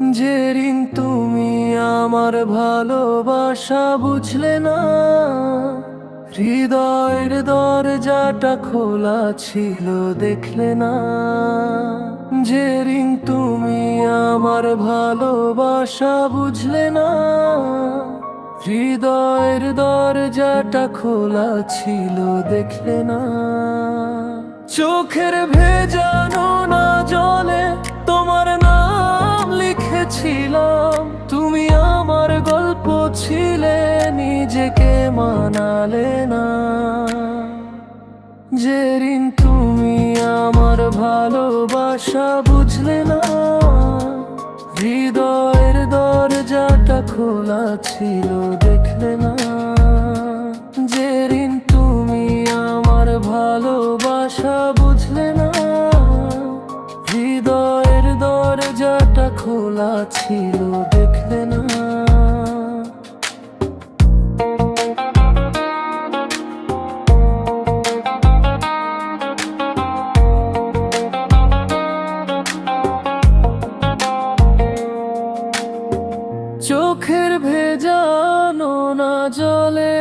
যে ঋণ তুমি আমার ভালোবাসা বুঝলে না, হৃদয়ের দরজাটা খোলা ছিল দেখলে না। যে ঋণ তুমি আমার ভালোবাসা বুঝলে না, হৃদয়ের দরজাটা খোলা ছিল দেখলে না। চোখের ভেজানো না জলে মানালে না যে তুমি আমার ভালোবাসা বুঝলে না হৃদয়ের দরজাটা খোলা ছিল দেখলে না যে তুমি আমার ভালোবাসা বুঝলে না হৃদয়ের দরজাটা খোলা ছিল দেখলে না চোখের ভেজানো না জলে,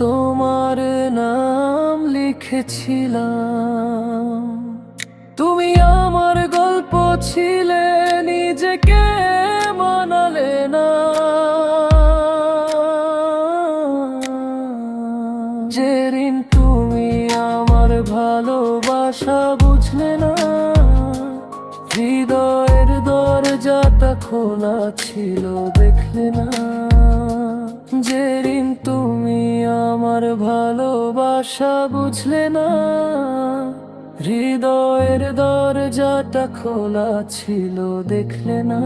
তোমার নাম লিখেছিলাম। তুমি আমার গল্প ছিলে, নিজেকে মানালে না। যে ঋণ তুমি আমার ভালোবাসা বুঝলে না হৃদয়ের দরজাটা খোলা ছিল, দেখলে না। যে তুমি আমার ভালোবাসা বুঝলে না, হৃদয়ের দরজাটা খোলা ছিল, দেখলে না।